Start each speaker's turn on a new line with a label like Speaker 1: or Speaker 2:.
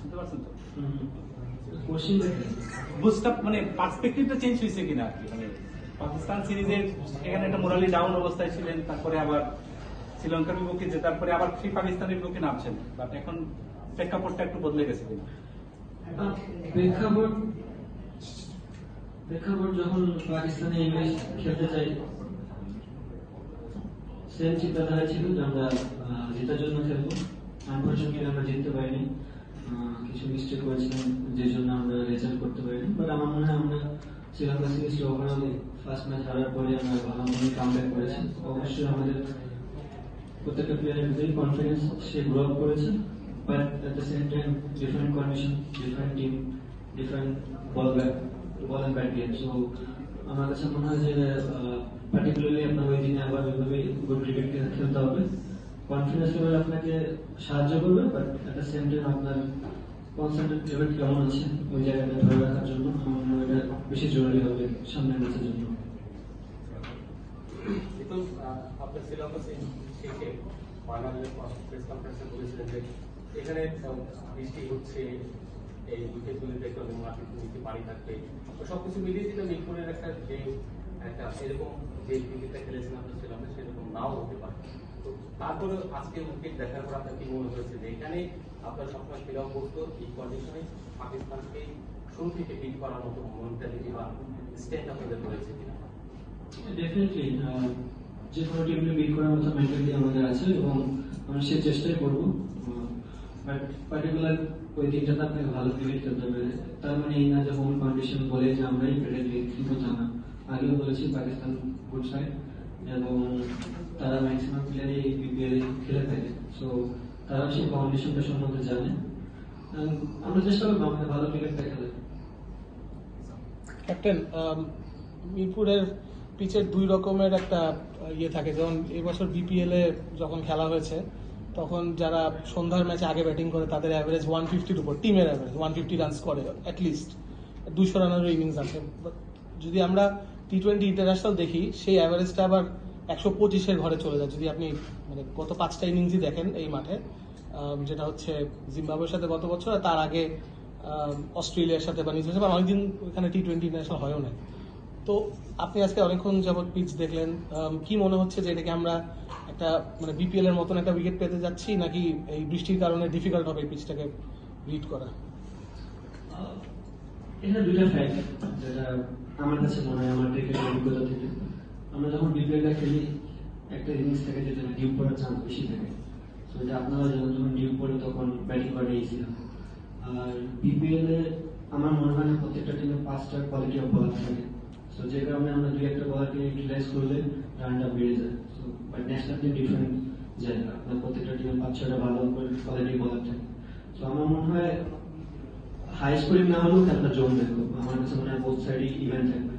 Speaker 1: শুনতে পারছেন তো?
Speaker 2: কোশ্চিন
Speaker 1: মানে পার্সপেক্টিভটা চেঞ্জ হয়েছে কিনা আর কি? মানে পাকিস্তান সিরিজের এখানে একটা মোরালি ডাউন অবস্থায় ছিলেন তারপরে আবার শ্রীলঙ্কার বিপক্ষে যে তারপরে আবার সেই পাকিস্তানের বিপক্ষে নামছেন। বাট এখন প্রেক্ষাপটটা একটু বদলে গেছে কিনা?
Speaker 2: প্রেক্ষাপট প্রেক্ষাপট যখন পাকিস্তানে এই ম্যাচ খেলতে যাই সেম চিন্তাধারা ছিল যে আমরা জেতার জন্য খেলব। আনফর্চুনেটলি আমরা জিততে পারিনি। কিছু মিস্টেক করেছিলাম যে জন্য আমরা রেজাল্ট করতে পারিনি। বাট আমার মনে হয় আমরা শ্রীলঙ্কা সিরিজটা ওভারঅল ফার্স্ট ম্যাচ হারার পরে আমরা ভালো মনে কাম ব্যাক করেছি। অবশ্যই আমাদের প্রত্যেকটা প্লেয়ারের ভিতরেই কনফিডেন্স সে গ্রো আপ করেছে। But at the same time different condition different team different ball back ball and bat game so আমার কাছে মনে হয় যে পার্টিকুলারলি আপনার ওই দিনে আবার ওইভাবে গুড ক্রিকেট খেলতে হবে। কনফিডেন্স লেভেল আপনাকে সাহায্য করবে বাট দ্য সেম টাইম আপনার কনসেন্ট্রেট লেভেল কেমন আছে ওই জায়গাটা ধরে রাখার জন্য? আমার মনে বেশি জরুরি হবে সামনের ম্যাচের জন্য।
Speaker 3: আপনার এখানে মিলিয়ে একটা একটা আপনার সেরকম নাও হতে পারে। তারপরে আজকে উইকেট দেখার পর আপনার কি মনে হয়েছে? যে এখানে আপনার সবসময় ফিল আউট করতো এই কন্ডিশনে পাকিস্তানকে শুরু থেকে বিট করার মতো মেন্টালিটি বা স্ট্যান্ড রয়েছে কিনা?
Speaker 2: ডেফিনেটলি যে কোনো টিমকে বিট করার মতো মেন্টালিটি আমাদের আছে এবং আমরা সেই চেষ্টাই করব। বাট পার্টিকুলার ওই দিনটাতে আপনাকে ভালো ক্রিকেট খেলতে হবে তার মানে এই না যে হোম কন্ডিশন বলে যে আমরাই তা না। আগেও বলেছি পাকিস্তান গুড সাইড এবং তারা ম্যাক্সিমাম বিপিএল খেলে থাকে। তারা সেই সম্বন্ধে জানে। আমরা চেষ্টা করব আমাদের ভালো
Speaker 4: ক্যাপ্টেন মিরপুরের পিচের দুই রকমের একটা ইয়ে থাকে। যেমন এবছর বিপিএল এ যখন খেলা হয়েছে, তখন যারা সন্ধ্যার ম্যাচে আগে ব্যাটিং করে, তাদের অ্যাভারেজ ওয়ান ফিফটির উপর টিমের অ্যাভারেজ ওয়ান ফিফটি রানস করে অ্যাটলিস্ট দুশো রানেরও ইনিংস আছে। যদি আমরা টি টোয়েন্টি ইন্টারন্যাশনাল দেখি, সেই অ্যাভারেজটা আবার একশো পঁচিশের ঘরে চলে যায়। যদি আপনি মানে গত পাঁচটা ইনিংসই দেখেন এই মাঠে যেটা হচ্ছে জিম্বাবুয়ের সাথে গত বছর আর তার আগে অস্ট্রেলিয়ার সাথে বা নিউজিল্যান্ডের সাথে। অনেকদিন ওখানে টি টোয়েন্টি ইন্টারন্যাশনাল হয়ও না তো আপনি আজকে অনেকক্ষণ যাবত পিচ দেখলেন কি মনে হচ্ছে যে এটাকে আমরা একটা মানে বিপিএল এর মতন একটা উইকেট পেতে যাচ্ছি, নাকি এই বৃষ্টির কারণে ডিফিকাল্ট হবে এই পিচটাকে রিড করা?
Speaker 2: এটা দুইটা ফ্যাক্ট যেটা আমার কাছে মনে হয়, আমার ক্রিকেটের অভিজ্ঞতা আমরা যখন বিপিএলটা খেলি, একটা ইনিংস থেকে যেটা ডিউ পড়ার চান্স বেশি থাকে। তো এটা আপনারা জানেন যখন ডিউ পড়ে তখন ব্যাটিং করা ইজি আর বিপিএল এ আমার মনে হয় না প্রত্যেকটা টিমে পাঁচটা কোয়ালিটি অফ বলার থাকে। তো যে কারণে আমরা দুই একটা বলারকে ইউটিলাইজ করলে রানটা বেড়ে যায়। তো বাট ন্যাশনাল টিম ডিফারেন্ট জায়গা। আপনার প্রত্যেকটা টিমে পাঁচ ছটা ভালো কোয়ালিটি বলার থাকে। তো আমার মনে হয় হাই স্কোরিং না হলেও খেলাটা জমবে। আমার কাছে মনে হয় বোথ সাইডই ইভেন্ট থাকবে।